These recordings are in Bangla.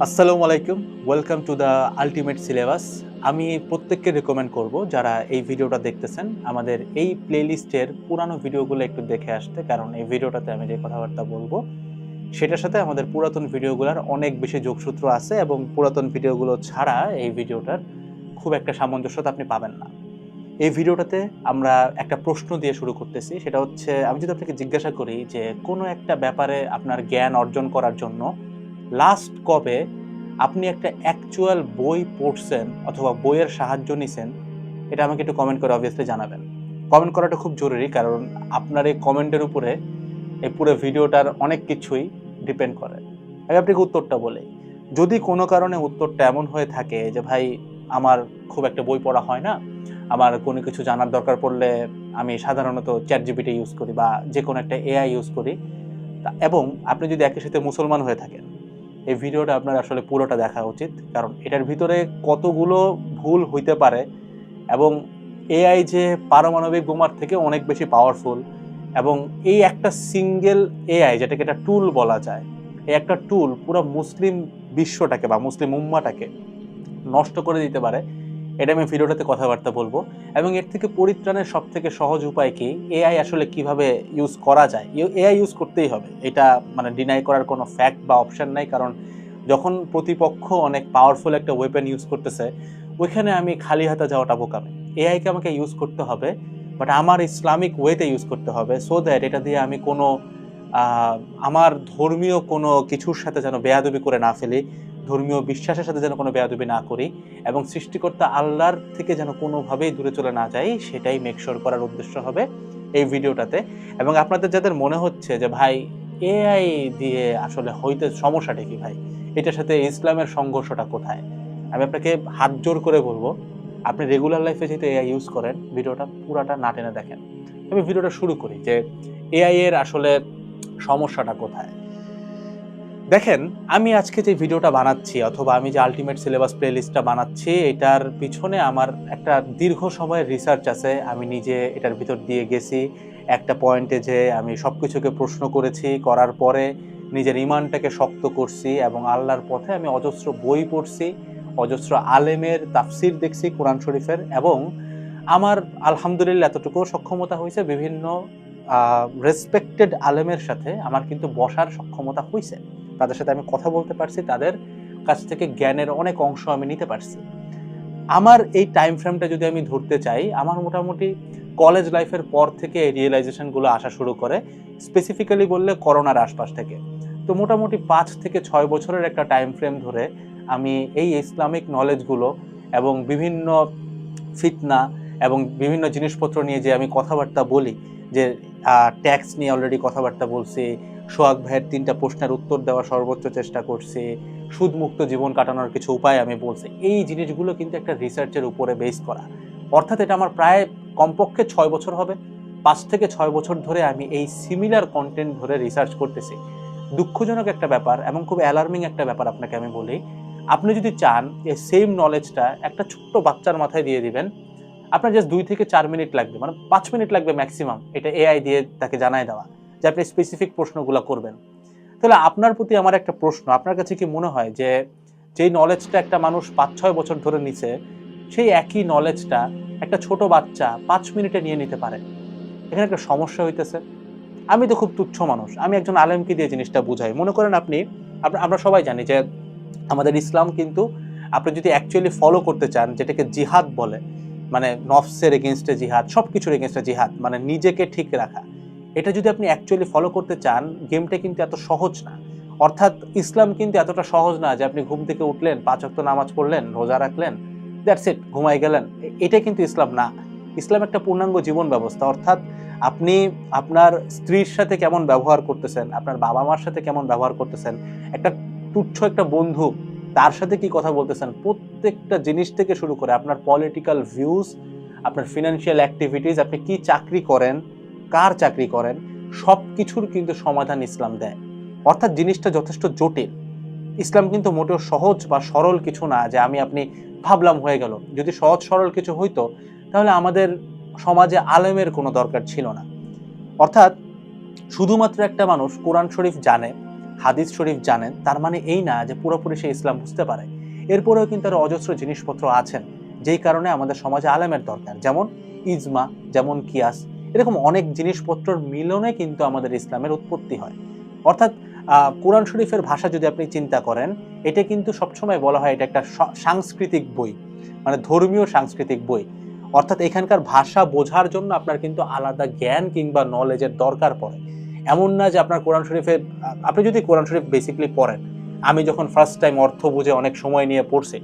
আসসালামু আলাইকুম welcome to the ultimate syllabus আমি প্রত্যেককে রেকমেন্ড করব যারা এই ভিডিওটা দেখতেছেন, আমাদের এই প্লেলিস্টের পুরানো ভিডিওগুলো একটু দেখে আসতে, কারণ এই ভিডিওটাতে আমি যে কথাবার্তা বলব, সেটার সাথে আমাদের পুরাতন ভিডিওগুলোর অনেক বেশি যোগসূত্র আছে এবং পুরাতন ভিডিওগুলো ছাড়া এই ভিডিওটার খুব একটা সামঞ্জস্যতা আপনি পাবেন না। এই ভিডিওটাতে আমরা একটা প্রশ্ন দিয়ে শুরু করতেছি, সেটা হচ্ছে, আমি যদি আপনাকে জিজ্ঞাসা করি যে কোনো একটা ব্যাপারে আপনার জ্ঞান অর্জন করার জন্য লাস্ট কবে আপনি একটা অ্যাকচুয়াল বই পড়ছেন অথবা বইয়ের সাহায্য নিছেন, এটা আমাকে একটু কমেন্ট করে অবভিয়াসলি জানাবেন। কমেন্ট করাটা খুব জরুরি কারণ আপনার এই কমেন্টের উপরে এই পুরো ভিডিওটার অনেক কিছুই ডিপেন্ড করে। আমি আপনাকে উত্তরটা বলি। যদি কোনো কারণে উত্তরটা এমন হয়ে থাকে যে, ভাই, আমার খুব একটা বই পড়া হয় না, আমার কোনো কিছু জানার দরকার পড়লে আমি সাধারণত চ্যাট জিপিটি ইউজ করি বা যে কোনো একটা এআই ইউজ করি। এবং আপনি যদি একই সাথে মুসলমান হয়ে থাকেন এই ভিডিওটা আপনার আসলে পুরোটা দেখা উচিত, কারণ এটার ভিতরে কতগুলো ভুল হইতে পারে এবং এআই যে পারমাণবিক বোমার থেকে অনেক বেশি পাওয়ারফুল এবং এই একটা সিঙ্গেল এআই, যেটাকে একটা টুল বলা যায়, এই একটা টুল পুরো মুসলিম বিশ্বটাকে বা মুসলিম উম্মাটাকে নষ্ট করে দিতে পারে। এটা আমি ভিডিওটাতে কথাবার্তা বলব। এবং এর থেকে পরিত্রাণের সব থেকে সহজ উপায় কি? এআই আসলে কীভাবে ইউজ করা যায়? এআই ইউজ করতেই হবে। এটা মানে ডিনাই করার কোনো ফ্যাক্ট বা অপশন নাই। কারণ যখন প্রতিপক্ষ অনেক পাওয়ারফুল একটা ওয়েপেন ইউজ করতেছে, ওইখানে আমি খালি হাতে যাওয়াটা বোকামে। এআইকে আমাকে ইউজ করতে হবে বাট আমার ইসলামিক ওয়েতে ইউজ করতে হবে সো দ্যাট এটা দিয়ে আমি কোনো আমার ধর্মীয় কোনো কিছুর সাথে যেন বেয়াদবি করে না ফেলি। ধর্মীয় বিশ্বাসের সাথে যেন কোনো বেয়াদবি না করি এবং সৃষ্টিকর্তা আল্লাহর থেকে যেন কোনোভাবেই দূরে চলে না যাই, সেটাই মেকশোর করার উদ্দেশ্য হবে এই ভিডিওটাতে। এবং আপনাদের যাদের মনে হচ্ছে যে, ভাই এআই দিয়ে আসলে হইতে সমস্যাটা কি ভাই? এটার সাথে ইসলামের সংঘর্ষটা কোথায়? আমি আপনাকে হাত জোর করে বলব, আপনি রেগুলার লাইফে যেহেতু এআই ইউজ করেন, ভিডিওটা পুরাটা না টেনে দেখেন। আমি ভিডিওটা শুরু করি যে এআই এর আসলে সমস্যাটা কোথায়? দেখেন, আমি আজকে যে ভিডিওটা বানাচ্ছি অথবা আমি যে আলটিমেট সিলেবাস প্লেলিস্টটা বানাচ্ছি, এটার পিছনে আমার একটা দীর্ঘ সময়ের রিসার্চ আছে। আমি নিজে এটার ভিতর দিয়ে গেছি। একটা পয়েন্টে যে আমি সব কিছুকে প্রশ্ন করেছি, করার পরে নিজের ইমানটাকে শক্ত করছি এবং আল্লাহর পথে আমি অজস্র বই পড়ছি, অজস্র আলেমের তাফসির দেখছি কোরআন শরীফের এবং আমার আলহামদুলিল্লাহ এতটুকু সক্ষমতা হয়েছে বিভিন্ন রেসপেক্টেড আলেমের সাথে আমার কিন্তু বসার সক্ষমতা হয়েছে তাদের সাথে আমি কথা বলতে পারছি, তাদের কাছ থেকে জ্ঞানের অনেক অংশ আমি নিতে পারছি। আমার এই টাইম ফ্রেমটা যদি আমি ধরতে চাই, আমার মোটামুটি কলেজ লাইফের পর থেকে এই রিয়েলাইজেশনগুলো আসা শুরু করে স্পেসিফিক্যালি বললে করোনার আশপাশ থেকে। তো মোটামুটি পাঁচ থেকে ছয় বছরের একটা টাইম ফ্রেম ধরে আমি এই ইসলামিক নলেজগুলো এবং বিভিন্ন ফিতনা এবং বিভিন্ন জিনিসপত্র নিয়ে যে আমি কথাবার্তা বলি, যে ট্যাক্স নিয়ে অলরেডি কথাবার্তা বলছি সোহাগ ভাইয়ের তিনটা প্রশ্নের উত্তর দেওয়ার সর্বোচ্চ চেষ্টা করছে। সুদমুক্ত জীবন কাটানোর কিছু উপায় আমি বলছি। এই জিনিসগুলো কিন্তু একটা রিসার্চের উপরে বেস করা। অর্থাৎ এটা আমার প্রায় কমপক্ষে ছয় বছর হবে। পাঁচ থেকে ছয় বছর ধরে আমি এই সিমিলার কন্টেন্ট ধরে রিসার্চ করতেছি। দুঃখজনক একটা ব্যাপার এবং খুব অ্যালার্মিং একটা ব্যাপার আপনাকে আমি বলি। আপনি যদি চান, এই সেম নলেজটা একটা ছোট্ট বাচ্চার মাথায় দিয়ে দিবেন। আপনার জাস্ট দুই থেকে চার মিনিট লাগবে মানে পাঁচ মিনিট লাগবে ম্যাক্সিমাম এটা এআই দিয়ে তাকে জানায় দেওয়া। যে আপনি স্পেসিফিক প্রশ্নগুলো করবেন। তাহলে আপনার প্রতি আমার একটা প্রশ্ন, আপনার কাছে কি মনে হয় যে যেই নলেজটা একটা মানুষ পাঁচ ছয় বছর ধরে নিছে, সেই একই নলেজটা একটা ছোট বাচ্চা পাঁচ মিনিটে নিয়ে নিতে পারে? এখানে একটা সমস্যা হইতেছে। আমি তো খুব তুচ্ছ মানুষ, আমি একজন আলেমকে দিয়ে জিনিসটা বুঝাই। মনে করেন আপনি আমরা সবাই জানি যে আমাদের ইসলাম কিন্তু আপনি যদি অ্যাকচুয়ালি ফলো করতে চান, যেটাকে জিহাদ বলে মানে নফসের এগেনস্টে জিহাদ সব কিছুর এগেনস্টে জিহাদ মানে নিজেকে ঠিক রাখা। এটা যদি আপনি অ্যাকচুয়ালি ফলো করতে চান গেমটা কিন্তু এত সহজ না। অর্থাৎ ইসলাম কিন্তু এতটা সহজ না যে আপনি ঘুম থেকে উঠলেন, পাঁচ ওয়াক্ত নামাজ পড়লেন, রোজা রাখলেন দ্যাটস ইট ঘুমাই গেলেন। এটা কিন্তু ইসলাম না। ইসলাম একটা পূর্ণাঙ্গ জীবন ব্যবস্থা। অর্থাৎ আপনি আপনার স্ত্রীর সাথে কেমন ব্যবহার করতেছেন, আপনার বাবা মার সাথে কেমন ব্যবহার করতেছেন, একটা তুচ্ছ একটা বন্ধু, তার সাথে কি কথা বলতেছেন, প্রত্যেকটা জিনিস থেকে শুরু করে আপনার পলিটিক্যাল ভিউজ আপনার ফিনান্সিয়াল অ্যাক্টিভিটিস আপনি কি চাকরি করেন কার চাকরি করেন সব কিছুর কিন্তু সমাধান ইসলাম দেয়। অর্থাৎ জিনিসটা যথেষ্ট জটিল। ইসলাম কিন্তু মোটেও সহজ বা সরল কিছু না যে আমি, আপনি ভাবলাম হয়ে গেল। যদি সহজ সরল কিছু হইতো, তাহলে আমাদের সমাজে আলেমের কোনো দরকার ছিল না। অর্থাৎ শুধুমাত্র একটা মানুষ কোরআন শরীফ জানে, হাদিস শরীফ জানেন তার মানে এই না যে পুরোপুরি সে ইসলাম বুঝতে পারে। এরপরেও কিন্তু আরও অজস্র জিনিসপত্র আছেন, যেই কারণে আমাদের সমাজে আলেমের দরকার। যেমন ইজমা, যেমন কিয়াস এরকম অনেক জিনিসপত্রর মিলনে কিন্তু আমাদের ইসলামের উৎপত্তি হয়। অর্থাৎ কোরআন শরীফের ভাষা যদি আপনি চিন্তা করেন, এটা কিন্তু সবসময় বলা হয় এটা একটা সাংস্কৃতিক বই। মানে ধর্মীয় সাংস্কৃতিক বই। অর্থাৎ এখানকার ভাষা বোঝার জন্য আপনার কিন্তু আলাদা জ্ঞান কিংবা নলেজের দরকার পড়ে। এমন না যে আপনার কোরআন শরীফে, আপনি যদি কোরআন শরীফ বেসিকলি পড়েন, আমি যখন ফার্স্ট টাইম অর্থ বুঝে অনেক সময় নিয়ে পড়ছি,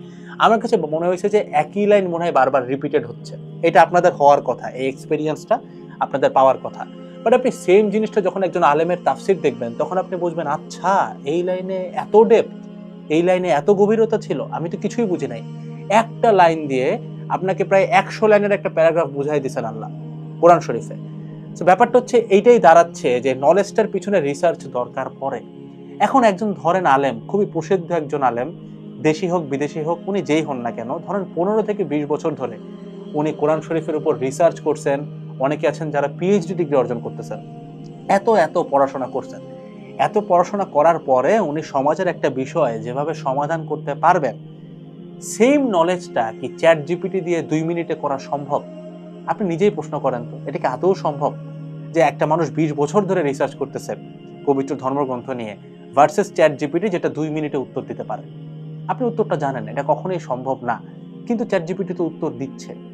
আমার কাছে মনে হয়েছে যে একই লাইন মনে হয় বারবার রিপিটেড হচ্ছে। এটা আপনাদের হওয়ার কথা, এই এক্সপিরিয়েন্সটা আপনাদের পাওয়ার কথা। বাট আপনি সেম জিনিসটা যখন একজন আলেমের তাফসির দেখবেন, তখন আপনি বুঝবেন আচ্ছা এই লাইনে এত ডেপথ এই লাইনে এত গভীরতা ছিল, আমি তো কিছুই বুঝি নাই। একটা লাইন দিয়ে আপনাকে প্রায় একশো লাইনের একটা প্যারাগ্রাফ বুঝাই দিয়েছেন আল্লাহ, কোরআন শরীফে। তো ব্যাপারটা হচ্ছে, এইটাই দাঁড়াচ্ছে যে নলেজটার পিছনে রিসার্চ দরকার পড়ে। এখন একজন ধরেন আলেম, খুবই প্রসিদ্ধ একজন আলেম, দেশি হোক, বিদেশি হোক, উনি যেই হন না কেন, ধরেন পনেরো থেকে বিশ বছর ধরে উনি কোরআন শরীফের উপর রিসার্চ করছেন অনেকে আছেন যারা পিএইচডি ডিগ্রি অর্জন করতেছেন। এত এত পড়াশোনা করছেন। এত পড়াশোনা করার পরে উনি সমাজের একটা বিষয় যেভাবে সমাধান করতে পারবেন সেম নলেজটা কি চ্যাট জিপিটি দিয়ে দুই মিনিটে করা সম্ভব? আপনি নিজেই প্রশ্ন করেন তো, এটা কি আদৌ সম্ভব? যে একটা মানুষ বিশ বছর ধরে রিসার্চ করতেছে পবিত্র ধর্মগ্রন্থ নিয়ে ভার্সেস চ্যাট জিপিটি যেটা দুই মিনিটে উত্তর দিতে পারে। আপনি উত্তরটা জানেন এটা কখনোই সম্ভব না। কিন্তু চ্যাট জিপিটি তো উত্তর দিচ্ছে।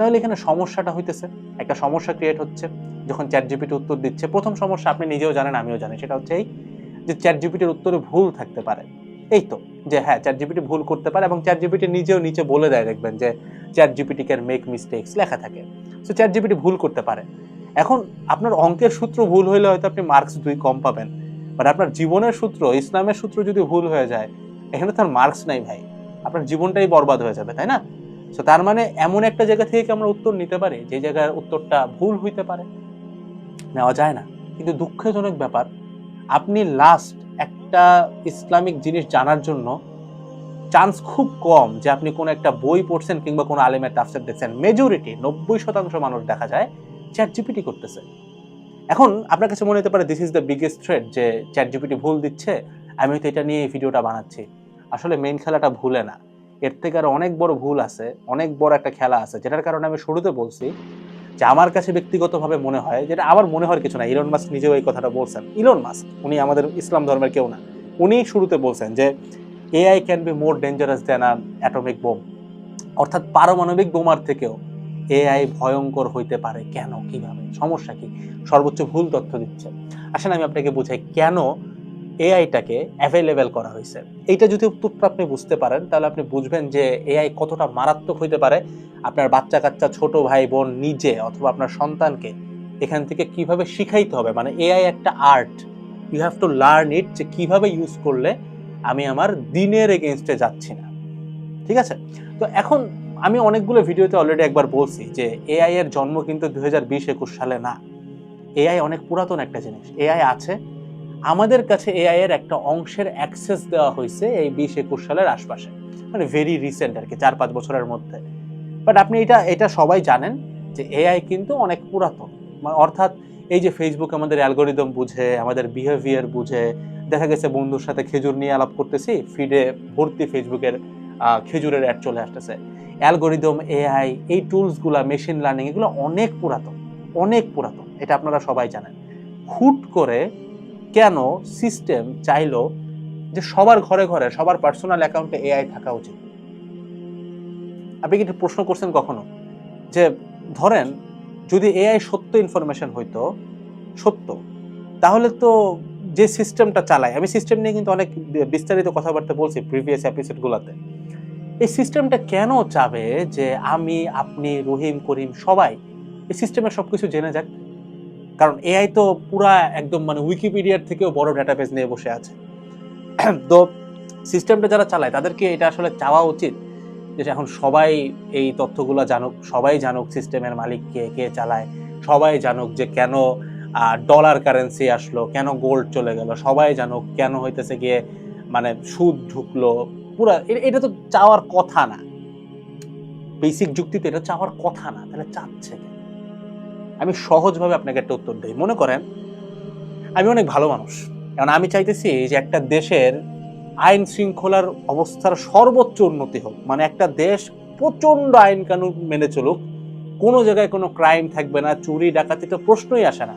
তাহলে এখানে সমস্যাটা হইতেছে। একটা সমস্যা ক্রিয়েট হচ্ছে, যখন চ্যাট জিপিটি উত্তর দিচ্ছে, প্রথম সমস্যা আপনি নিজেও জানেন, আমিও জানি, সেটা হচ্ছে এই যে চ্যাট জিপিটির উত্তরে ভুল থাকতে পারে। এই তো, যে হ্যাঁ চ্যাট জিপিটি ভুল করতে পারে এবং চ্যাট জিপিটি নিজেও নিচে বলে দেয় দেখবেন যে chat GPT can make mistakes লেখা থাকে। সো চ্যাট জিপিটি ভুল করতে পারে। এখন আপনার অঙ্কের সূত্র ভুল হইলে হয়তো আপনি মার্কস দুই কম পাবেন বাট আপনার জীবনের সূত্র, ইসলামের সূত্র যদি ভুল হয়ে যায়, এখানে তো আর মার্কস নাই ভাই। আপনার জীবনটাই বরবাদ হয়ে যাবে, তাই না? সো তার মানে এমন একটা জায়গা থেকে আমরা উত্তর নিতে পারি, যে জায়গার উত্তরটা ভুল হইতে পারে, নেওয়া যায় না। কিন্তু দুঃখজনক ব্যাপার, আপনি লাস্ট একটা ইসলামিক জিনিস জানার জন্য চান্স খুব কম যে আপনি কোনো একটা বই পড়ছেন কিংবা কোনো আলেমের তাফসির দেখছেন। মেজরিটি নব্বই শতাংশ মানুষ দেখা যায় চ্যাট জিপিটি করতেছে। এখন আপনার কাছে মনে হতে পারে this is the biggest threat যে চ্যাট জিপিটি ভুল দিচ্ছে, আমি হয়তো এটা নিয়ে এই ভিডিওটা বানাচ্ছি। আসলে মেইন খেলাটা ভুলে না। এর থেকে আরও অনেক বড় ভুল আছে, অনেক বড় একটা খেলা আছে, যেটার কারণে আমি শুরুতে বলছি যে আমার কাছে ব্যক্তিগতভাবে মনে হয়, যেটা আমার মনে হওয়ার কিছু না ইলন মাস্ক নিজেও এই কথাটা বলছেন। ইলন মাস্ক উনি আমাদের ইসলাম ধর্মের কেউ না। উনি শুরুতে বলছেন যে AI can be more dangerous than a atomic bomb অর্থাৎ পারমাণবিক বোমার থেকেও এআই ভয়ঙ্কর হইতে পারে কেন, কীভাবে? সমস্যা কি? সর্বোচ্চ ভুল তথ্য দিচ্ছে। আসলে আমি আপনাকে বুঝাই কেন এআইটাকে অ্যাভেলেবেল করা হয়েছে। এইটা যদি আপনি বুঝতে পারেন, তাহলে আপনি বুঝবেন যে এআই কতটা মারাত্মক হইতে পারে। আপনার বাচ্চা কাচ্চা ছোট ভাই বোন নিজে অথবা আপনার সন্তানকে এখান থেকে কীভাবে শিখাইতে হবে? মানে এআই একটা art you have to learn it যে কীভাবে ইউজ করলে আমি আমার দিনের এগেনস্টে যাচ্ছি না। ঠিক আছে? তো এখন আমি অনেকগুলো ভিডিওতে অলরেডি একবার বলছি যে এআই এর জন্ম কিন্তু দু হাজার সালে না। এআই অনেক পুরাতন একটা জিনিস। এআই আছে আমাদের কাছে এআই এর একটা অংশের অ্যাক্সেস দেওয়া হয়েছে এই বিশ একুশ সালের আশপাশে। মানে ভেরি রিসেন্ট আর কি, চার পাঁচ বছরের মধ্যে। বাট আপনি এটা এটা সবাই জানেন যে এআই কিন্তু অনেক পুরাতন। মানে অর্থাৎ এই যে ফেসবুক আমাদের অ্যালগোরিদম বুঝে, আমাদের বিহেভিয়ার বুঝে, দেখা গেছে বন্ধুর সাথে খেজুর নিয়ে আলাপ করতেছি ফিডে ভর্তি ফেসবুকের খেজুরের অ্যাড চলে আসতেছে। অ্যালগোরিদম এআই এই টুলসগুলা মেশিন লার্নিং এগুলো অনেক পুরাতন অনেক পুরাতন। এটা আপনারা সবাই জানেন। হুট করে কেন সিস্টেম চাইলো যে সবার ঘরে ঘরে, সবার পার্সোনাল অ্যাকাউন্টে এআই থাকা উচিত? আপনি কি প্রশ্ন করছেন কখনো? যে ধরেন, যদি এআই সত্য ইনফরমেশন হইতো, সত্য, তাহলে তো যে সিস্টেমটা চালায়, আমি সিস্টেম নিয়ে কিন্তু অনেক বিস্তারিত কথাবার্তা বলছি প্রিভিয়াস এপিসোডগুলোতে এই সিস্টেমটা কেন চাবে যে আমি, আপনি, রহিম, করিম সবাই, এই সিস্টেমের সব কিছু জেনে যাক? কারণ এআই তো পুরা একদম মানে উইকিপিডিয়ার থেকেও বড় ডেটাবেস নিয়ে বসে আছে তো সিস্টেমটা যারা চালায়, তাদেরকে এটা আসলে চাওয়া উচিত যে এখন সবাই এই তথ্যগুলো জানুক, সবাই জানুক সিস্টেমের মালিক কে কে চালায়, সবাই জানুক যে কেন ডলার কারেন্সি আসলো, কেন গোল্ড চলে গেল, সবাই জানুক কেন হইতেছে গিয়ে মানে সুদ ঢুকলো, পুরা এটা তো চাওয়ার কথা না বেসিক যুক্তিতে এটা চাওয়ার কথা না, তাহলে চাচ্ছে? আমি সহজভাবে আপনাকে একটা উত্তর দিই। মনে করেন, আমি অনেক ভালো মানুষ। কারণ আমি চাইতেছি যে একটা দেশের আইন শৃঙ্খলার অবস্থার সর্বোচ্চ উন্নতি হোক। মানে একটা দেশ প্রচণ্ড আইন কানুন মেনে চলুক। কোনো জায়গায় কোনো ক্রাইম থাকবে না, চুরি, ডাকাতি তো প্রশ্নই আসে না।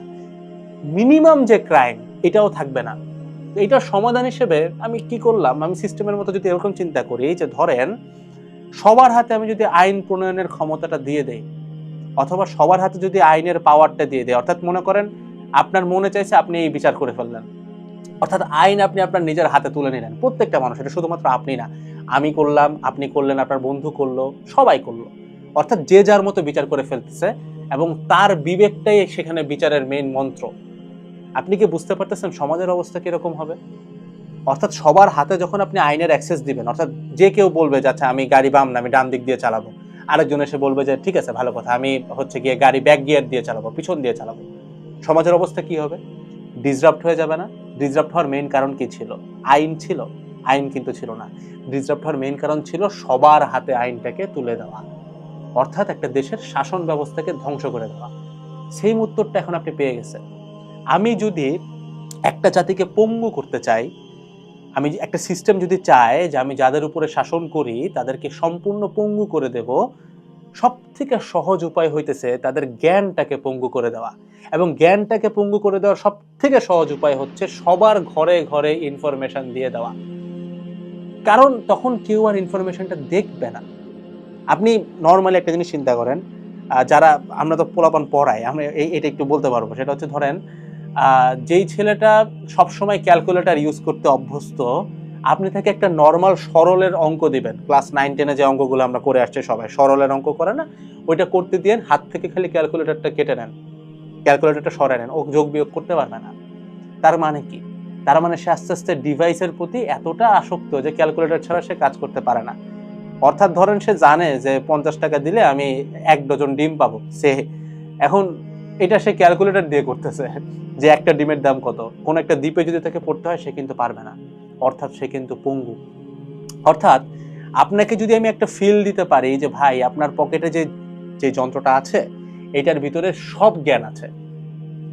মিনিমাম যে ক্রাইম, এটাও থাকবে না। তো সমাধান হিসেবে আমি কি করলাম? আমি সিস্টেমের মতো যদি এরকম চিন্তা করি যে ধরেন, সবার হাতে আমি যদি আইন প্রণয়নের ক্ষমতাটা দিয়ে দেই অথবা সবার হাতে যদি আইনের পাওয়ারটা দিয়ে দেয়, অর্থাৎ মনে করেন আপনার মনে চাইছে আপনি এই বিচার করে ফেললেন। অর্থাৎ আইন আপনি আপনার নিজের হাতে তুলে নিলেন, প্রত্যেকটা মানুষ, এটা শুধুমাত্র আপনি না। আমি করলাম, আপনি করলেন, আপনার বন্ধু করল, সবাই করল। অর্থাৎ যে যার মতো বিচার করে ফেলতেছে এবং তার বিবেকটাই সেখানে বিচারের মেইন মন্ত্র। আপনি কি বুঝতে পারতেছেন সমাজের অবস্থা কীরকম হবে? অর্থাৎ সবার হাতে যখন আপনি আইনের অ্যাক্সেস দিবেন, অর্থাৎ যে কেউ বলবে যে আচ্ছা আমি গাড়ি বাম না, আমি ডান দিক দিয়ে চালাবো। আরেকজন এসে বলবে যে, ঠিক আছে, ভালো কথা, আমি হচ্ছে গিয়ে গাড়ি ব্যাক গিয়ার দিয়ে চালাবো, পিছন দিয়ে চালাবো। সমাজের অবস্থা কি হবে? ডিসরাপ্ট হয়ে যাবে না? ডিসরাপ্ট হওয়ার মেইন কারণ কি ছিল? আইন ছিল। আইন কিন্তু ছিল না। ডিসরাপ্ট হওয়ার মেইন কারণ ছিল সবার হাতে আইনটাকে তুলে দেওয়া। অর্থাৎ একটা দেশের শাসন ব্যবস্থাকে ধ্বংস করে দেওয়া। সেই উত্তরটা এখন আপনি পেয়ে গেছেন। আমি যদি একটা জাতিকে পঙ্গু করতে চাই আমি একটা সিস্টেম যদি চাই যে আমি যাদের উপরে শাসন করি, তাদেরকে সম্পূর্ণ পঙ্গু করে দেব সব থেকে সহজ উপায় হইতেছে তাদের জ্ঞানটাকে পঙ্গু করে দেওয়া। এবং জ্ঞানটাকে পঙ্গু করে দেওয়ার সব থেকে সহজ উপায় হচ্ছে সবার ঘরে ঘরে ইনফরমেশন দিয়ে দেওয়া। কারণ তখন কেউ আর ইনফরমেশনটা দেখবে না। আপনি নর্মালি একটা জিনিস চিন্তা করেন যারা আমরা তো পোলাপান পড়াই, আমরা এটা একটু বলতে পারব। সেটা হচ্ছে ধরেন যেই ছেলেটা সবসময় ক্যালকুলেটর ইউজ করতে অভ্যস্ত, আপনি তাকে একটা নর্মাল সরলের অঙ্ক দিবেন। ক্লাস নাইন টেনে যে অঙ্কগুলো আমরা করে আসছি সবাই, সরলের অঙ্ক করে না? ওইটা করতে দিয়ে হাত থেকে খালি ক্যালকুলেটরটা কেটে নেন। ক্যালকুলেটরটা সরাই নেন। ও যোগ বিয়োগ করতে পারবে না। তার মানে কি? তার মানে সে আস্তে আস্তে ডিভাইসের প্রতি এতটা আসক্ত যে ক্যালকুলেটর ছাড়া সে কাজ করতে পারে না। অর্থাৎ ধরেন সে জানে যে পঞ্চাশ টাকা দিলে আমি এক ডজন ডিম পাবো। সে এখন এটা সে ক্যালকুলেটর দিয়ে করতেছে যে একটা ডিমের দাম কত। কোন একটা দ্বীপে যদি তাকে পড়তে হয়, সে কিন্তু পারবে না। অর্থাৎ সে কিন্তু পঙ্গু। অর্থাৎ আপনাকে যদি আমি একটা ফিল দিতে পারি যে, ভাই, আপনার পকেটে যে যে যন্ত্রটা আছে, এটার ভিতরে সব জ্ঞান আছে।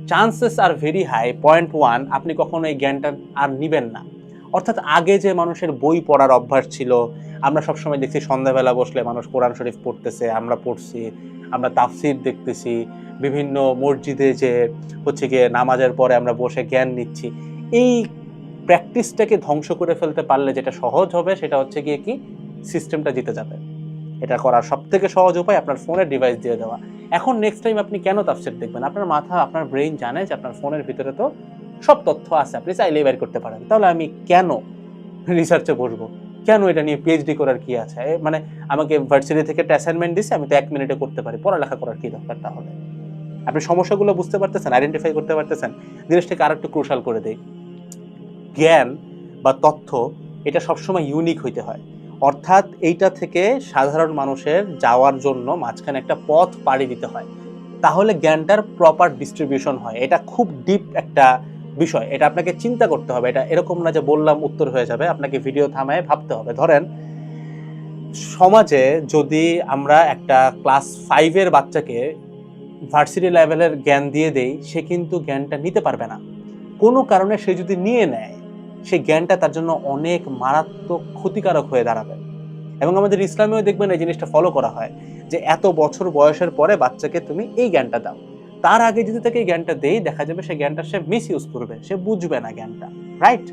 Chances are very high point one আপনি কখনো এই জ্ঞানটা আর নিবেন না। অর্থাৎ আগে যে মানুষের বই পড়ার অভ্যাস ছিল, আমরা সবসময় দেখছি সন্ধ্যাবেলা বসলে মানুষ কোরআন শরীফ পড়তেছে, আমরা পড়ছি। আমরা তাফসির দেখতেছি, বিভিন্ন মসজিদে যে হচ্ছে গিয়ে নামাজের পরে আমরা বসে জ্ঞান নিচ্ছি, এই প্র্যাকটিসটাকে ধ্বংস করে ফেলতে পারলে যেটা সহজ হবে সেটা হচ্ছে গিয়ে কি? সিস্টেমটা জিতে যাবে। এটা করার সব থেকে সহজ উপায় আপনার ফোনের ডিভাইস দিয়ে দেওয়া। এখন নেক্সট টাইম আপনি কেন তাফসির দেখবেন? আপনার মাথা, আপনার ব্রেইন জানে যে আপনার ফোনের ভিতরে তো সব তথ্য আছে, আপনি চাইলেই বের করতে পারেন। তাহলে আমি কেন রিসার্চে বসবো? কেন এটা নিয়ে পিএইচডি করার কি আছে? মানে আমাকে ভার্সিটি থেকে একটা অ্যাসাইনমেন্ট দিছে, আমি তো এক মিনিটে করতে পারি। পড়ালেখা করার কি দরকার তাহলে? আপনি সমস্যাগুলো বুঝতে পারতেছেন আইডেন্টিফাই করতে পারতেছেন। জিনিসটাকে আর একটু ক্রুশাল করে দেই। জ্ঞান বা তথ্য, এটা সবসময় ইউনিক হইতে হয়। অর্থাৎ এইটা থেকে সাধারণ মানুষের যাওয়ার জন্য মাঝখানে একটা পথ পাড়ি দিতে হয়। তাহলে জ্ঞানটার প্রপার ডিস্ট্রিবিউশন হয়। এটা খুব ডিপ একটা বিষয়, এটা আপনাকে চিন্তা করতে হবে। এটা এরকম না যে বললাম উত্তর হয়ে যাবে, আপনাকে ভিডিও থামায় ভাবতে হবে। ধরেন, সমাজে যদি আমরা একটা ক্লাস ফাইভের বাচ্চাকে ভার্সিটি লেভেলের জ্ঞান দিয়ে দেই, সে কিন্তু জ্ঞানটা নিতে পারবে না। কোনো কারণে সে যদি নিয়ে নেয় সেই জ্ঞানটা তার জন্য অনেক মারাত্মক ক্ষতিকারক হয়ে দাঁড়াবে। এবং আমাদের ইসলামেও দেখবেন এই জিনিসটা ফলো করা হয় যে, এত বছর বয়সের পরে বাচ্চাকে তুমি এই জ্ঞানটা দাও। তার আগে যদি তাকে জ্ঞানটা দেই, দেখা যাবে সে জ্ঞানটা সে মিস ইউজ করবে, সে বুঝবে না জ্ঞানটা রাইট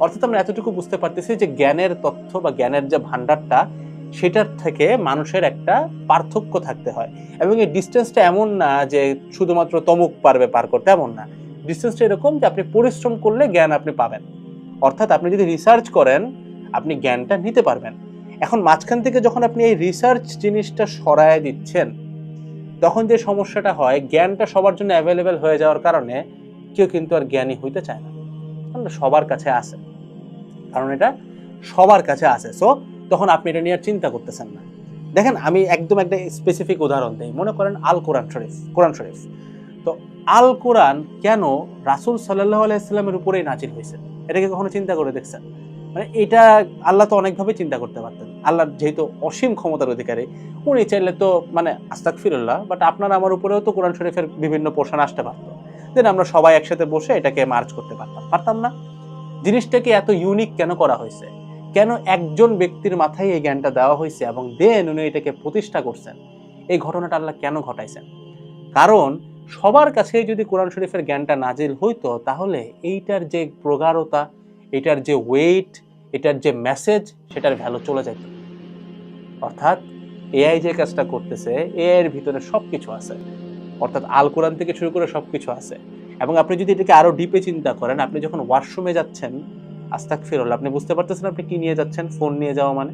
অর্থাৎ আমরা এতটুকু বুঝতে পারতেছি যে জ্ঞানের তথ্য বা জ্ঞানের যে ভান্ডারটা সেটার থেকে মানুষের একটা পার্থক্য থাকতে হয়। এবং এই ডিস্টেন্সটা এমন না যে শুধুমাত্র তমুক পারবে পার করতে, এমন না। ডিস্টেন্সটা এরকম যে আপনি পরিশ্রম করলে জ্ঞান আপনি পাবেন। অর্থাৎ আপনি যদি রিসার্চ করেন, আপনি জ্ঞানটা নিতে পারবেন। এখন মাঝখান থেকে যখন আপনি এই রিসার্চ জিনিসটা সরায় দিচ্ছেন তখন যে সমস্যাটা হয়, জ্ঞানটা সবার জন্য অ্যাভেলেবেল হয়ে যাওয়ার কারণে কেউ কিন্তু আর জ্ঞানী হইতে চায় না। কারণ সবার কাছে আছে। কারণ এটা সবার কাছে আছে। সো তখন আপনি এটা নিয়ে আর চিন্তা করতেছেন না। দেখেন, আমি একদম একটা স্পেসিফিক উদাহরণ দিই। মনে করেন আল কোরআন শরীফ কোরআন শরীফ। তো আল কোরআন কেন রাসুল সাল্লাহ আলাইস্লামের উপরেই নাজিল হয়েছে এটাকে কখনো চিন্তা করে দেখছেন? মানে এটা আল্লাহ তো অনেকভাবে চিন্তা করতে পারতেন। আল্লাহ যেহেতু অসীম ক্ষমতার অধিকারী, উনি চাইলে তো মানে আস্তাক ফিরুল্লাহ বাট আপনার আমার উপরেও তো কোরআন শরীফের বিভিন্ন পোর্শন আসতে পারতো। দেন আমরা সবাই একসাথে বসে এটাকে মার্চ করতে পারতাম। পারতাম না। জিনিসটাকে এত ইউনিক কেন করা হয়েছে? কেন একজন ব্যক্তির মাথায় এই জ্ঞানটা দেওয়া হয়েছে এবং দেন উনি এটাকে প্রতিষ্ঠা করছেন? এই ঘটনাটা আল্লাহ কেন ঘটাইছেন? কারণ সবার কাছে যদি কোরআন শরীফের জ্ঞানটা নাজিল হইতো, তাহলে এইটার যে প্রগাঢ়তা, এটার যে ওয়েট এটার যে মেসেজ সেটার ভ্যালু চলে যেত অর্থাৎ এআই যে কাজটা করতেছে এআই এর ভিতরে সব কিছু আছে। অর্থাৎ আল কোরআন থেকে শুরু করে সব কিছু আছে। এবং আপনি যদি এটাকে আরও ডিপে চিন্তা করেন, আপনি যখন ওয়াশরুমে যাচ্ছেন আস্তাক ফিরল আপনি বুঝতে পারতেছেন আপনি কি নিয়ে যাচ্ছেন ফোন নিয়ে যাওয়া মানে?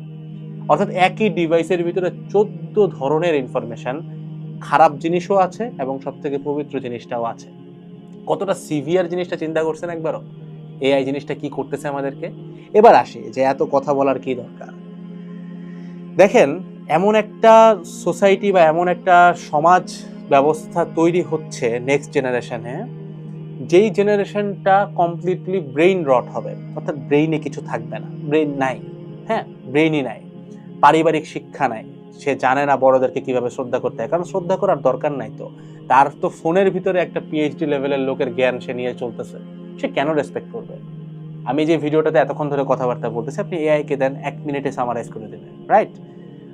অর্থাৎ একই ডিভাইসের ভিতরে চোদ্দ ধরনের ইনফরমেশন খারাপ জিনিসও আছে এবং সব থেকে পবিত্র জিনিসটাও আছে। কতটা সিভিয়ার জিনিসটা চিন্তা করছেন একবারও? এআই জিনিসটা কি করতেছে আমাদেরকে? এবার আসি যে এত কথা বলার কি দরকার? দেখেন, এমন একটা সোসাইটি বা এমন একটা সমাজ ব্যবস্থা তৈরি হচ্ছে নেক্সট জেনারেশনে যেই জেনারেশনটা কমপ্লিটলি ব্রেইন রট হবে। অর্থাৎ ব্রেইনে কিছু থাকবে না। ব্রেইন নাই। হ্যাঁ ব্রেইনই নাই। পারিবারিক শিক্ষা নাই। সে জানে না বড়দেরকে কীভাবে শ্রদ্ধা করতে হয়। কারণ শ্রদ্ধা করার দরকার নাই তো। তার তো ফোনের ভিতরে একটা পিএইচডি লেভেলের লোকের জ্ঞান সে নিয়ে চলতেছে। সে কেন রেসপেক্ট করবে? আমি যে ভিডিওটাতে এতক্ষণ ধরে কথাবার্তা বলতেছি, আপনি এআই কে দেন, এক মিনিটে সামারাইজ করে দেবেন রাইট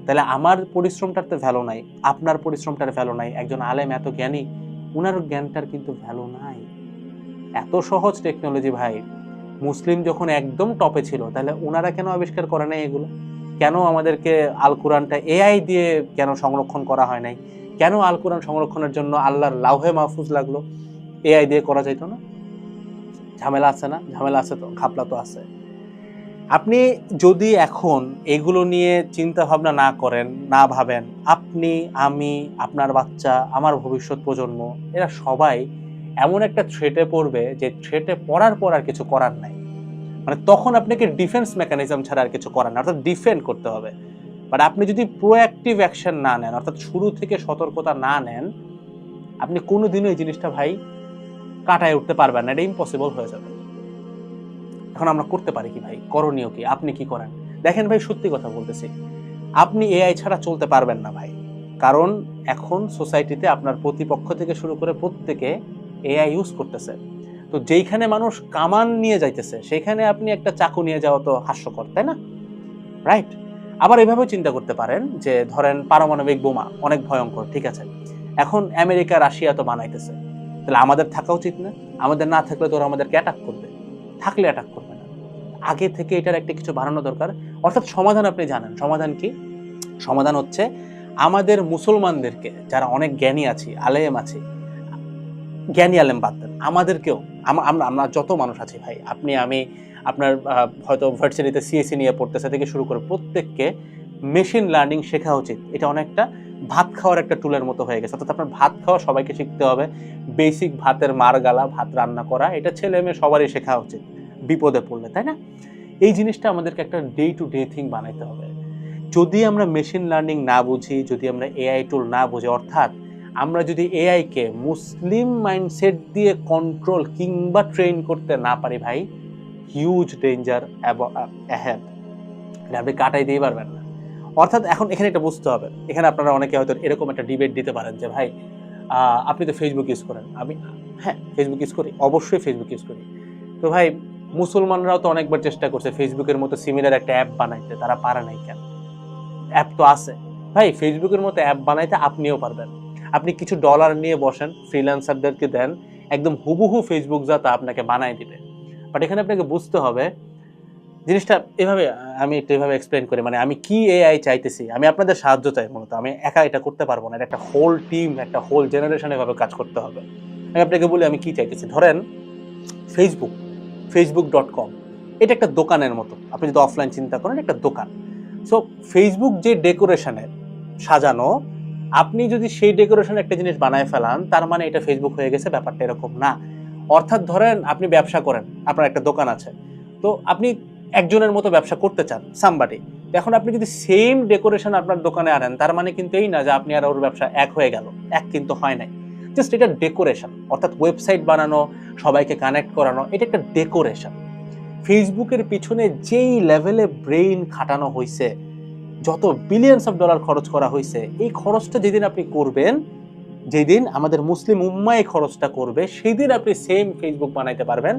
তাহলে আমার পরিশ্রমটার তো ভ্যালু নাই, আপনার পরিশ্রমটার ভ্যালু নাই, একজন আলেম এত জ্ঞানী, উনার জ্ঞানটার কিন্তু ভ্যালু নাই। এত সহজ টেকনোলজি ভাই, মুসলিম যখন একদম টপে ছিল, তাহলে ওনারা কেন আবিষ্কার করে নাই এগুলো? কেন আমাদেরকে আল কোরআনটা এআই দিয়ে কেন সংরক্ষণ করা হয় নাই? কেন আল কোরআন সংরক্ষণের জন্য আল্লাহর লাউহে মাহফুজ লাগল? এআই দিয়ে করা যাইতো না? ঝামেলা আছে না? ঝামেলা আছে তো, খাপলা তো আছে। আপনি যদি এখন এগুলো নিয়ে চিন্তা ভাবনা না করেন, না ভাবেন, আপনি, আমি, আপনার বাচ্চা, আমার ভবিষ্যৎ প্রজন্ম, এরা সবাই এমন একটা থ্রেটে পড়বে যে থ্রেটে পড়ার পর আর কিছু করার নাই। মানে তখন আপনাকে ডিফেন্স মেকানিজম ছাড়া আর কিছু করার না অর্থাৎ ডিফেন্ড করতে হবে। বাট আপনি যদি প্রোঅ্যাক্টিভ অ্যাকশন না নেন, অর্থাৎ শুরু থেকে সতর্কতা না নেন, আপনি কোনোদিনও এই জিনিসটা ভাই কাটায় উঠতে পারবেন না, এটা ইম্পসিবল হয়ে যাবে। এখন আমরা করতে পারি কি ভাই? করণীয় কি? আপনি কি করেন? দেখেন ভাই, সত্যি কথা বলতেছি। আপনি এআই ছাড়া চলতে পারবেন না ভাই। কারণ এখন সোসাইটিতে আপনার প্রতিপক্ষ থেকে শুরু করে প্রত্যেকে এআই ইউজ করতেছে। তো যেইখানে মানুষ কামান নিয়ে যাইতেছে, সেখানে আপনি একটা চাকু নিয়ে যাওয়া তো হাস্যকর, তাই না? রাইট আবার এভাবেও চিন্তা করতে পারেন যে, ধরেন পারমাণবিক বোমা, অনেক ভয়ঙ্কর, ঠিক আছে? এখন আমেরিকা রাশিয়া তো বানাইতেছে। তাহলে আমাদের থাকা উচিত না। আমাদের না থাকলে তো ওরা আমাদেরকে অ্যাটাক করবে। থাকলে অ্যাটাক করবে না। আগে থেকে এটার একটা কিছু বানানো দরকার। অর্থাৎ সমাধান আপনি জানেন। সমাধান কি? সমাধান হচ্ছে আমাদের মুসলমানদেরকে, যারা অনেক জ্ঞানী আছি, আলেম আছে, জ্ঞানী আলেম বাদ দেন, আমাদেরকেও, আম- আমরা আমরা যত মানুষ আছি ভাই, আপনি, আমি, আপনার হয়তো ভার্সিটিতে সিএসসি নিয়ে পড়তেছে থেকে শুরু করে প্রত্যেককে মেশিন লার্নিং শেখা উচিত। এটা অনেকটা ভাত খাওয়ার একটা টুলের মতো হয়ে গেছে। অর্থাৎ আপনার ভাত খাওয়া সবাইকে শিখতে হবে। বেসিক ভাতের মার গালা ভাত রান্না করা, এটা ছেলে মেয়ে সবারই শেখা উচিত, বিপদে পড়লে, তাই না? এই জিনিসটা আমাদেরকে একটা ডে টু ডে থিং বানাইতে হবে। যদি আমরা মেশিন লার্নিং না বুঝি, যদি আমরা এআই টুল না বুঝি, অর্থাৎ আমরা যদি এআইকে মুসলিম মাইন্ডসেট দিয়ে কন্ট্রোল কিংবা ট্রেন করতে না পারি ভাই হিউজ ডেঞ্জার অ্যাহেড এটা আপনি কাটাই দিয়ে পারবেন না। অর্থাৎ এখন এখানে এটা বুঝতে হবে। এখানে আপনারা অনেকে হয়তো এরকম একটা ডিবেট দিতে পারেন যে, ভাই আপনি তো ফেসবুক ইউজ করেন। আমি হ্যাঁ ফেসবুক ইউজ করি, অবশ্যই ফেসবুক ইউজ করি। তো ভাই, মুসলমানরাও তো অনেকবার চেষ্টা করছে ফেসবুকের মতো সিমিলার একটা অ্যাপ বানাইতে, তারা পারে নাই কেন? অ্যাপ তো আছে। ভাই ফেসবুকের মতো অ্যাপ বানাইতে আপনিও পারবেন। আপনি কিছু ডলার নিয়ে বসেন ফ্রিল্যান্সারদেরকে দেন, একদম হুবহু ফেসবুক যা তা আপনাকে বানাই দিবে। বাট এখানে আপনাকে বুঝতে হবে জিনিসটা এভাবে আমি একটু এভাবে এক্সপ্লেন করি। মানে আমি কি এআই চাইতেছি? আমি আপনাদের সাহায্য চাই মূলত। আমি একা এটা করতে পারব না। একটা হোল টিম একটা হোল জেনারেশন এভাবে কাজ করতে হবে। আমি আপনাকে বলি, আমি কি চাইতেছি? ধরেন ফেসবুক ফেসবুক ডট কম এটা একটা দোকানের মতো। আপনি যদি অফলাইন চিন্তা করেন একটা দোকান। সো ফেসবুক যে ডেকোরেশনের সাজানো, আপনি যদি সেই ডেকোরেশন একটা জিনিস বানায় ফেলান, তার মানে এটা ফেসবুক হয়ে গেছে, ব্যাপারটা এরকম না। অর্থাৎ ধরেন, আপনি ব্যবসা করেন, আপনার একটা দোকান আছে। তো আপনি একজনের মতো ব্যবসা করতে চান সামবাডি এখন আপনি যদি সেম ডেকোরেশন আপনার দোকানে আনেন, তার মানে কিন্তু এই না যে আপনি আর ওর ব্যবসা এক হয়ে গেল, এক কিন্তু হয় নাই। জাস্ট এটা ডেকোরেশন অর্থাৎ ওয়েবসাইট বানানো, সবাইকে কানেক্ট করানো, এটা একটা ডেকোরেশন ফেসবুকের পিছনে যেই লেভেলে ব্রেইন খাটানো হয়েছে যত বিলিয়নস অফ ডলার খরচ করা হয়েছে এই খরচটা যেদিন আপনি করবেন, যেদিন আমাদের মুসলিম উম্মা এই খরচটা করবে সেই দিন আপনি সেম ফেসবুক বানাইতে পারবেন।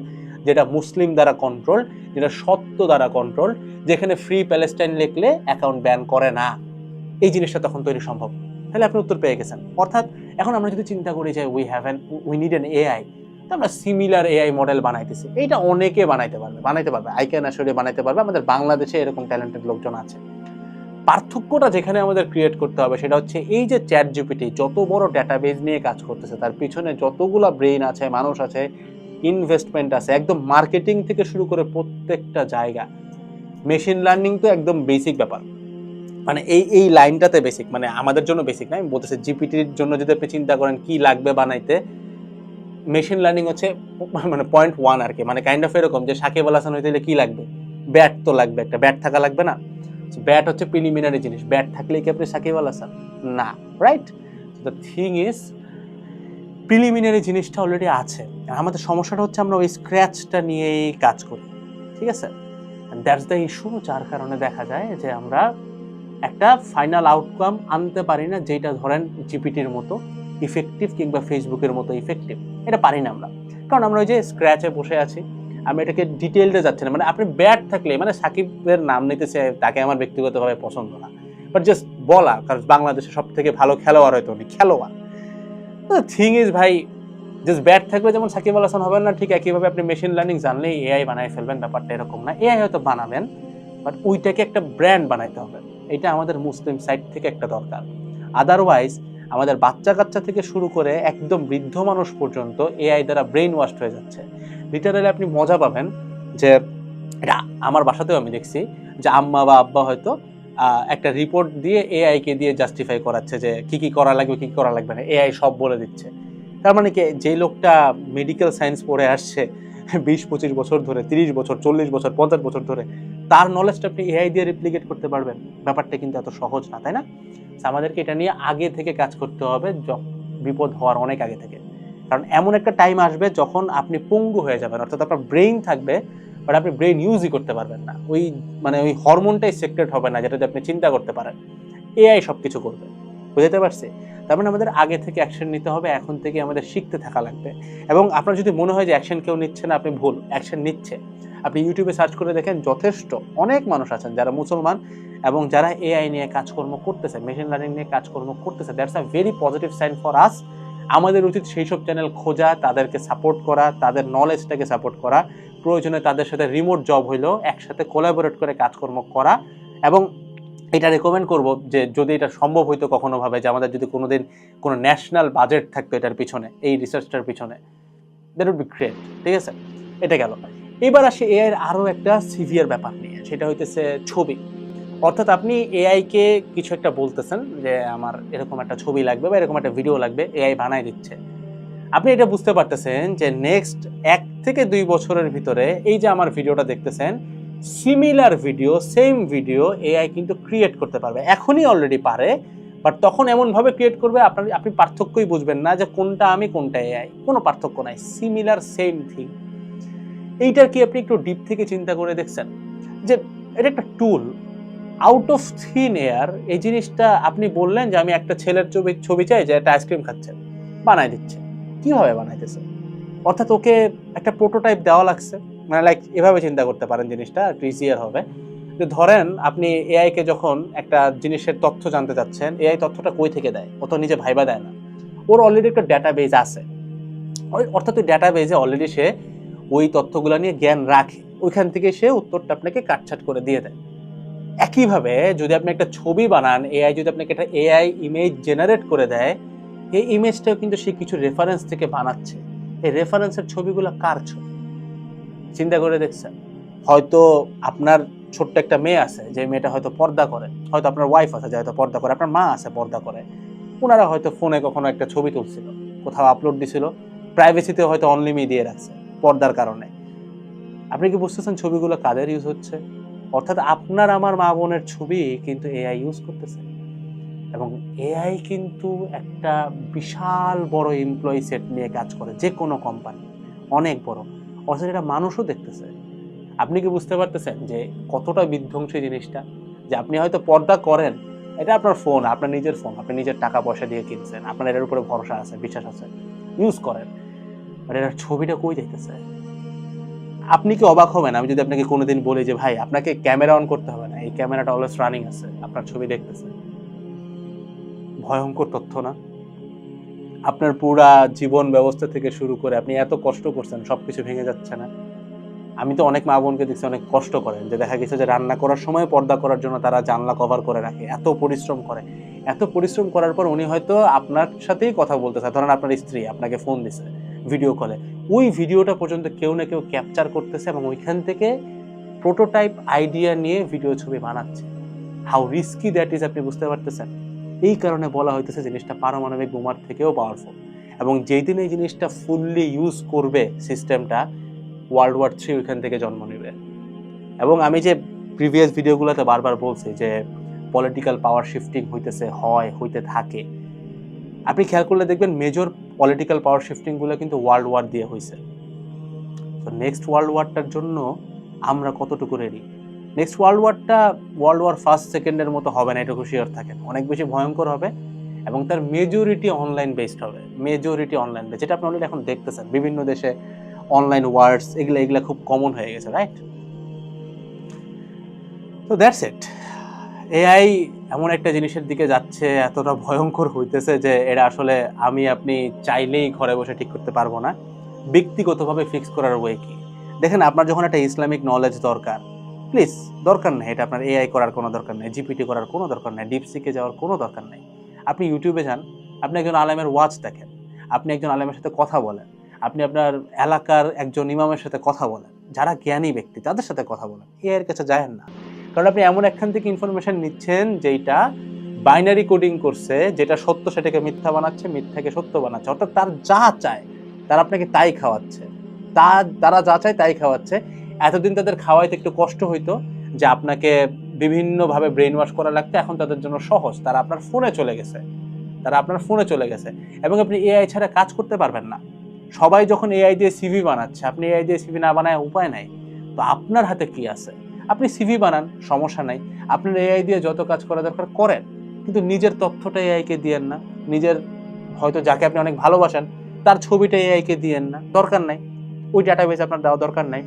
যেটা মুসলিম দ্বারা কন্ট্রোল যেটা সত্য দ্বারা কন্ট্রোল যেখানে ফ্রি প্যালেস্টাইন লিখলে অ্যাকাউন্ট ব্যান করে না। এই জিনিসটা তখন তৈরি সম্ভব। তাহলে আপনি উত্তর পেয়ে গেছেন। অর্থাৎ এখন আমরা যদি চিন্তা করি যে we have an we need an AI তো আমরা সিমিলার এআই মডেল বানাইতেছি। এইটা অনেকে বানাইতে পারবে বানাইতে পারবে। আই ক্যান আসলে বানাইতে পারবে। আমাদের বাংলাদেশে এরকম ট্যালেন্টেড লোকজন আছে। পার্থক্যটা যেখানে আমাদের ক্রিয়েট করতে হবে সেটা হচ্ছে এই যে চ্যাট জিপিটি যত বড় ডেটাবেজ নিয়ে কাজ করতেছে, তার পিছনে যতগুলা ব্রেইন আছে, মানুষ আছে ইনভেস্টমেন্ট আছে। একদম মার্কেটিং থেকে শুরু করে প্রত্যেকটা জায়গা। মেশিন লার্নিং তো একদম বেসিক ব্যাপার। মানে এই এই লাইনটাতে বেসিক মানে আমাদের জন্য বেসিক না, আমি বলতেছি জিপিটির জন্য যদি আপনি চিন্তা করেন কি লাগবে বানাইতে মেশিন লার্নিং হচ্ছে মানে পয়েন্ট ওয়ান আর কি। মানে কাইন্ড অফ এরকম যে সাকিব আল হাসান হইতে কি লাগবে? ব্যাট তো লাগবে একটা। ব্যাট থাকা লাগবে না? ব্যাট হচ্ছে প্রিলিমিনারি জিনিস। ব্যাট থাকলেই কি আপনি সাকিব আল হাসান? না right the thing is preliminary জিনিসটা অলরেডি আছে। আমাদের সমস্যাটা হচ্ছে আমরা ওই স্ক্র্যাচটা নিয়েই কাজ করি, ঠিক আছে? দ্যাটস দ্য ইস্যু যার কারণে দেখা যায় যে আমরা একটা ফাইনাল আউটকাম আনতে পারি না, যেটা ধরেন জিপিটির মতো ইফেক্টিভ কিংবা ফেসবুকের মতো ইফেক্টিভ এটা পারি না আমরা। কারণ আমরা ওই যে স্ক্র্যাচে বসে আছি, আমি এটাকে ডিটেলসে যাচ্ছি না। মানে আপনি ব্যাট থাকলে মানে সাকিবের নাম নিতেছে তাকে আমার ব্যক্তিগতভাবে পছন্দ না। বাট জাস্ট বলা, কারণ বাংলাদেশে সব থেকে ভালো খেলোয়াড় হয়তো উনি, খেলোয়াড়। থিং ইজ ভাই জাস্ট ব্যাট থাকলে যেমন সাকিব আল হাসান হবেন না, ঠিক একইভাবে আপনি মেশিন লার্নিং জানলেই এআই বানাই ফেলবেন, ব্যাপারটা এরকম না। এআই হয়তো বানাবেন বাট ওইটাকে একটা ব্র্যান্ড বানাইতে হবে। এটা আমাদের মুসলিম সাইড থেকে একটা দরকার। আদারওয়াইজ আমাদের বাচ্চা কাচ্চা থেকে শুরু করে একদম বৃদ্ধ মানুষ পর্যন্ত এআই দ্বারা ব্রেইন ওয়াশড হয়ে যাচ্ছে। লিটারালি আপনি মজা পাবেন যে, এটা আমার বাসাতেও আমি দেখছি, যে আম্মা বা আব্বা হয়তো একটা রিপোর্ট দিয়ে এআই কে দিয়ে জাস্টিফাই করাচ্ছে যে কি কি করা লাগবে, কি কি করা লাগবে না। এআই সব বলে দিচ্ছে। তার মানে কি, যে লোকটা মেডিকেল সায়েন্স পড়ে আসছে বিশ, পঁচিশ বছর ধরে, তিরিশ বছর, চল্লিশ বছর, পঞ্চাশ বছর ধরে, তার নলেজটা আপনি এআই দিয়ে রিপ্লিকেট করতে পারবেন। ব্যাপারটা কিন্তু এত সহজ না, তাই না? আমাদেরকে এটা নিয়ে আগে থেকে কাজ করতে হবে বিপদ হওয়ার অনেক আগে থেকে। কারণ এমন একটা টাইম আসবে যখন আপনি পঙ্গু হয়ে যাবেন, অর্থাৎ আপনার ব্রেইন থাকবে বাট আপনি ব্রেন ইউজই করতে পারবেন না। ওই মানে ওই হরমোনটাই সেক্রেট হবে না, যেটাতে আপনি চিন্তা করতে পারেন। এআই সব কিছু করবে। বুঝতে পারছি? তার মানে আমাদের আগে থেকে অ্যাকশন নিতে হবে, এখন থেকে আমাদের শিখতে থাকা লাগবে। এবং আপনার যদি মনে হয় যে অ্যাকশন কেউ নিচ্ছে না, আপনি ভুল অ্যাকশন নিচ্ছে। আপনি ইউটিউবে সার্চ করে দেখেন, যথেষ্ট অনেক মানুষ আছেন যারা মুসলমান এবং যারা এআই নিয়ে কাজকর্ম করতেছে মেশিন লার্নিং নিয়ে কাজকর্ম করতেছে। That's a very positive sign for us আমাদের উচিত সেই সব চ্যানেল খোঁজা, তাদেরকে সাপোর্ট করা, তাদের নলেজটাকে সাপোর্ট করা। প্রয়োজনে তাদের সাথে রিমোট জব হইলেও একসাথে কোলাবোরেট করে কাজকর্ম করা এবং এটা রেকমেন্ড করব যে যদি এটা সম্ভব হইতো কখনো ভাবে যে আমাদের যদি কোনোদিন কোনো ন্যাশনাল বাজেট থাকতো এটার পিছনে, এই রিসার্চটার পিছনে দ্যাট উড বি গ্রেট ঠিক আছে? এটা গেল। এবার আসে এআইয়ের আরও একটা সিভিয়ার ব্যাপার নিয়ে, সেটা হইতেছে ছবি। অর্থাৎ আপনি এআইকে কিছু একটা বলতেছেন যে আমার এরকম একটা ছবি লাগবে বা এরকম একটা ভিডিও লাগবে এআই বানাই দিচ্ছে। আপনি এটা বুঝতে পারতেছেন যে নেক্সট এক থেকে দুই বছরের ভিতরে এই যে আমার ভিডিওটা দেখতেছেন similar video same video AI কিন্তু ক্রিয়েট করতে পারবে। এখনই অলরেডি পারে বাট তখন এমনভাবে ক্রিয়েট করবে, আপনার, আপনি পার্থক্যই বুঝবেন না যে কোনটা আমি, কোনটা এআই কোনো পার্থক্য নাই সিমিলার সেম থিং এইটার কি আপনি একটু ডিপ থেকে চিন্তা করে দেখছেন? যে এটা একটা tool out of thin air এই জিনিসটা আপনি বললেন যে আমি একটা ছেলের ছবি ছবি চাই যে একটা আইসক্রিম খাচ্ছে বানাই দিচ্ছে। কীভাবে বানাইতেছে? অর্থাৎ ওকে একটা প্রোটোটাইপ দেওয়া লাগছে। মানে লাইক এভাবে চিন্তা করতে পারেন জিনিসটা, একটু ইজিয়ার হবে। যে ধরেন আপনি এআই কে যখন একটা জিনিসের তথ্য জানতে চাচ্ছেন এআই তথ্যটা কই থেকে দেয়? ও তো নিজে ভাইবা দেয় না। ওর অলরেডি একটা ডাটাবেজ আছে। ওই- অর্থাৎ ওই ডাটাবেজে অলরেডি সে ওই তথ্যগুলো নিয়ে জ্ঞান রাখে। ওইখান থেকে সে উত্তরটা আপনাকে কাটছাট করে দিয়ে দেয়। একইভাবে যদি আপনি একটা ছবি বানান এআই যদি আপনাকে একটা এআই ইমেজ জেনারেট করে দেয় এই ইমেজটাও কিন্তু সে কিছু রেফারেন্স থেকে বানাচ্ছে। এই রেফারেন্সের ছবিগুলো কার ছবি? চিন্তা করে দেখছেন? হয়তো আপনার ছোট্ট একটা মেয়ে আছে, যে মেয়েটা হয়তো পর্দা করে। হয়তো আপনার ওয়াইফ আছে, যে হয়তো পর্দা করে। আপনার মা আছে, পর্দা করে। ওনারা হয়তো ফোনে কখনো একটা ছবি তুলছিল, কোথাও আপলোড দিছিল। প্রাইভেসিতে হয়তো অনলিমি দিয়ে রাখছে, পর্দার কারণে। আপনি কি বুঝতেছেন ছবিগুলো কাদের ইউজ হচ্ছে? অর্থাৎ আপনার আমার মা বোনের ছবি কিন্তু এআই ইউজ করতেছে। এবং এআই কিন্তু একটা বিশাল বড় এমপ্লয়ি সেট নিয়ে কাজ করে যে কোনো কোম্পানি অনেক বড়। অর্থাৎ এটা মানুষও দেখতেছে। আপনি কি বুঝতে পারতেছেন যে কতটা বিধ্বংসী জিনিসটা? যে আপনি হয়তো পর্দা করেন, এটা আপনার ফোন আপনার নিজের ফোন আপনি নিজের টাকা পয়সা দিয়ে কিনছেন, আপনার এটার উপরে ভরসা আছে, বিশ্বাস আছে ইউজ করেন। বাট এটার ছবিটা কই যাইতেছে? আপনি কি অবাক হবেন? আমি যদি আপনাকে কোনোদিন বলি যে, ভাই, আপনাকে ক্যামেরা অন করতে হবে না, এই ক্যামেরাটা অলওয়েজ রানিং আছে, আপনার ছবি দেখতেছে। ভয়ঙ্কর তথ্য না? আপনার পুরা জীবন ব্যবস্থা থেকে শুরু করে আপনি এত কষ্ট করছেন, সবকিছু ভেঙে যাচ্ছে না। আমি তো অনেক মা বোনকে দেখছি অনেক কষ্ট করেন যে দেখা গেছে যে রান্না করার সময় পর্দা করার জন্য তারা জানলা কভার করে রাখে, এত পরিশ্রম করে। এত পরিশ্রম করার পর উনি হয়তো আপনার সাথেই কথা বলতে চায়। ধরেন আপনার স্ত্রী আপনাকে ফোন দিছে ভিডিও কলে ওই ভিডিওটা পর্যন্ত কেউ না কেউ ক্যাপচার করতেছে এবং ওইখান থেকে প্রোটোটাইপ আইডিয়া নিয়ে ভিডিও ছবি বানাচ্ছে। হাউ রিস্কি দ্যাট ইজ আপনি বুঝতে পারতেছেন? এই কারণে বলা হইতেছে জিনিসটা পারমাণবিক বোমার থেকেও পাওয়ারফুল এবং যেই দিন এই জিনিসটা ফুললি ইউজ করবে সিস্টেমটা ওয়ার্ল্ড ওয়ার থ্রি ওইখান থেকে জন্ম নেবে। এবং আমি যে প্রিভিয়াস ভিডিওগুলোতে বারবার বলছি যে পলিটিক্যাল পাওয়ার শিফটিং হইতেছে, হয়, হইতে থাকে, আপনি খেয়াল করলে দেখবেন মেজর পলিটিক্যাল পাওয়ার শিফটিংগুলো কিন্তু ওয়ার্ল্ড ওয়ার দিয়ে হয়েছে তো নেক্সট ওয়ার্ল্ড ওয়ারটার জন্য আমরা কতটুকু রেডি নেক্সট ওয়ার্ল্ড ওয়ারটা ওয়ার্ল্ড ওয়ার ফার্স্ট সেকেন্ডের মতো হবে না এটুকু শিওর থাকেন। অনেক বেশি ভয়ঙ্কর হবে এবং তার মেজরিটি অনলাইন বেসড হবে। মেজরিটি অনলাইন বেসড যেটা আপনি অলরেডি এখন দেখতেছেন। বিভিন্ন দেশে অনলাইন ওয়ার্ডস এগুলো এগুলো খুব কমন হয়ে গেছে রাইট তো দ্যাটস ইট এআই এমন একটা জিনিসের দিকে যাচ্ছে, এতটা ভয়ঙ্কর হইতেছে যে এটা আসলে আমি, আপনি চাইলেই ঘরে বসে ঠিক করতে পারব না। ব্যক্তিগতভাবে ফিক্স করার ওয়ে কি? দেখেন, আপনার যখন একটা ইসলামিক নলেজ দরকার প্লিজ, দরকার নেই। এটা আপনার এআই করার কোনো দরকার নেই জিপিটি করার কোনো দরকার নেই ডিপসিকে যাওয়ার কোনো দরকার নেই। আপনি ইউটিউবে যান, আপনি একজন আলেমের ওয়াচ দেখেন, আপনি একজন আলেমের সাথে কথা বলেন, আপনি আপনার এলাকার একজন ইমামের সাথে কথা বলেন, যারা জ্ঞানী ব্যক্তি, তাদের সাথে কথা বলেন। এআইয়ের কাছে যায় না। কারণ আপনি এমন একখান থেকে ইনফরমেশন নিচ্ছেন যেটা বাইনারি কোডিং করছে, যেটা সত্য সেটাকে মিথ্যা বানাচ্ছে, মিথ্যাকে সত্য বানাচ্ছে। অর্থাৎ তার যা চায়, তারা আপনাকে তাই খাওয়াচ্ছে। তা, তারা যা চায় তাই খাওয়াচ্ছে। এতদিন তাদের খাওয়াইতে একটু কষ্ট হইতো যে আপনাকে বিভিন্নভাবে ব্রেন ওয়াশ করা লাগতো, এখন তাদের জন্য সহজ। তারা আপনার ফোনে চলে গেছে। তারা আপনার ফোনে চলে গেছে। এবং আপনি এআই ছাড়া কাজ করতে পারবেন না। সবাই যখন এআই দিয়ে সিভি বানাচ্ছে, আপনি এআই দিয়ে সিভি না বানায় উপায় নাই। তো আপনার হাতে কি আছে? আপনি সিভি বানান, সমস্যা নাই। আপনার এআই দিয়ে যত কাজ করা দরকার, করেন। কিন্তু নিজের তথ্যটা এআইকে দিয়েন না। নিজের, হয়তো যাকে আপনি অনেক ভালোবাসেন, তার ছবিটা এআইকে দিয়েন না। দরকার নাই। ওই ডাটাবেস আপনার দেওয়া দরকার নাই।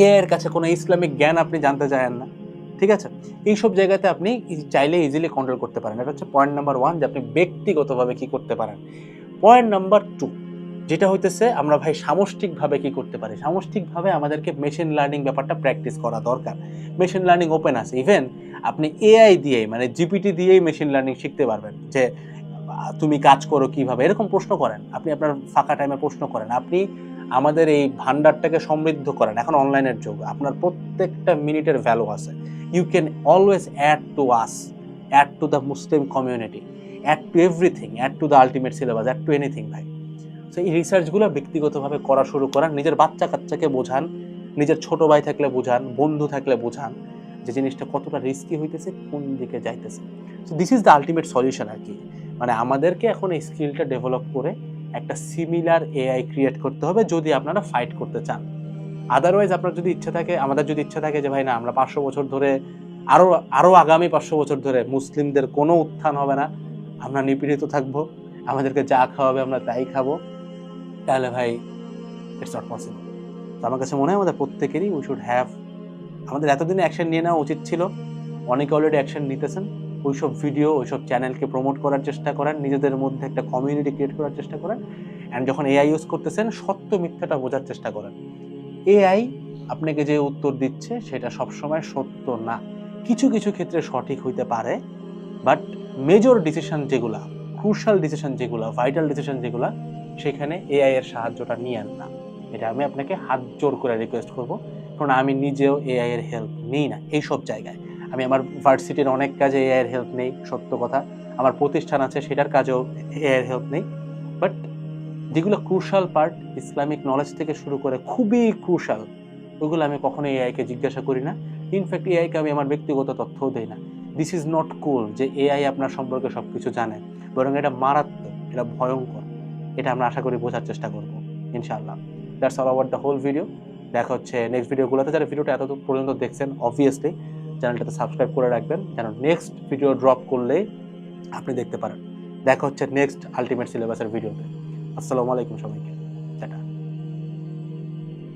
এআই এর কাছে কোনো ইসলামিক জ্ঞান আপনি জানতে চায়েন না, ঠিক আছে? এইসব জায়গাতে আপনি চাইলে ইজিলি কন্ট্রোল করতে পারেন। এটা হচ্ছে পয়েন্ট নাম্বার ওয়ান যে আপনি ব্যক্তিগতভাবে কি করতে পারেন। পয়েন্ট নাম্বার টু যেটা হইতেছে আমরা ভাই সামষ্টিকভাবে কি করতে পারি? সামষ্টিকভাবে আমাদেরকে মেশিন লার্নিং ব্যাপারটা প্র্যাকটিস করা দরকার। মেশিন লার্নিং ওপেন আছে। ইভেন আপনি এআই দিয়ে মানে জিপিটি দিয়েই মেশিন লার্নিং শিখতে পারবেন। যে তুমি কাজ করো কীভাবে, এরকম প্রশ্ন করেন। আপনি আপনার ফাঁকা টাইমে প্রশ্ন করেন। আপনি আমাদের এই ভান্ডারটাকে সমৃদ্ধ করেন। এখন অনলাইনের যুগ। আপনার প্রত্যেকটা মিনিটের ভ্যালু আছে। You can always add to us add to the Muslim community add to everything add to the ultimate syllabus add to anything ভাই। সো এই রিসার্চগুলো ব্যক্তিগতভাবে করা শুরু করান, নিজের বাচ্চা কাচ্চাকে বোঝান, নিজের ছোট ভাই থাকলে বোঝান, বন্ধু থাকলে বোঝান, যে জিনিসটা কতটা রিস্কি হইতেছে, কোন দিকে যাইতেছে। So this is the ultimate solution আর কি। মানে আমাদেরকে এখন এই স্কিলটা ডেভেলপ করে একটা সিমিলার এআই ক্রিয়েট করতে হবে যদি আপনারা ফাইট করতে চান। আদারওয়াইজ আপনার যদি ইচ্ছা থাকে, আমাদের যদি ইচ্ছা থাকে যে ভাই না, আমরা পাঁচশো বছর ধরে আরও আরও আগামী পাঁচশো বছর ধরে মুসলিমদের কোনো উত্থান হবে না। আমরা নিপীড়িত থাকব, আমাদেরকে যা খাওয়াবে আমরা তাই খাব। তাহলে ভাই ইটস নট পসিবল তো আমার কাছে মনে হয় আমাদের প্রত্যেকেরই উই শুড হ্যাভ আমাদের এতদিন অ্যাকশন নিয়ে নেওয়া উচিত ছিল। অনেকে অলরেডি অ্যাকশন নিতেছেন। ওইসব ভিডিও ওইসব চ্যানেলকে প্রমোট করার চেষ্টা করেন, নিজেদের মধ্যে একটা কমিউনিটি ক্রিয়েট করার চেষ্টা করেন অ্যান্ড যখন এআই ইউজ করতেছেন, সত্য মিথ্যাটা বোঝার চেষ্টা করেন। এআই আপনাকে যে উত্তর দিচ্ছে, সেটা সবসময় সত্য না। কিছু কিছু ক্ষেত্রে সঠিক হইতে পারে বাট মেজর ডিসিশন যেগুলা ক্রুশাল ডিসিশন যেগুলা ভাইটাল ডিসিশন যেগুলা, সেখানে এআই এর সাহায্যটা নিয়েন না। এটা আমি আপনাকে হাত জোর করে রিকোয়েস্ট করব, কারণ আমি নিজেও এআই এর হেল্প নিই না, এইসব জায়গায়। আমি আমার ভার্সিটির অনেক কাজে এআই এর হেল্প নেই, সত্য কথা। আমার প্রতিষ্ঠান আছে, সেটার কাজেও এআই এর হেল্প নেই। বাট যেগুলো ক্রুশাল পার্ট ইসলামিক নলেজ থেকে শুরু করে খুবই ক্রুশাল ওইগুলো আমি কখনো এআইকে জিজ্ঞাসা করি না। ইনফ্যাক্ট এআইকে আমি আমার ব্যক্তিগত তথ্যও দেই না। দিস ইজ নট কুল যে এআই আপনার সম্পর্কে সব কিছু জানে, বরং এটা মারাত্মক, এটা ভয়ঙ্কর। এটা আমরা আশা করি বোঝার চেষ্টা করব, ইনশাআল্লাহ। That's all our the whole video দেখা হচ্ছে নেক্সট ভিডিওগুলোতে যারা ভিডিওটা এত পর্যন্ত দেখছেন অবভিয়াসলি চ্যানেলটাতে সাবস্ক্রাইব করে রাখবেন। যেন নেক্সট ভিডিও ড্রপ করলেই আপনি দেখতে পারেন। দেখা হচ্ছে নেক্সট আলটিমেট সিলেবাসের ভিডিওতে আসসালামু আলাইকুম সবাইকে।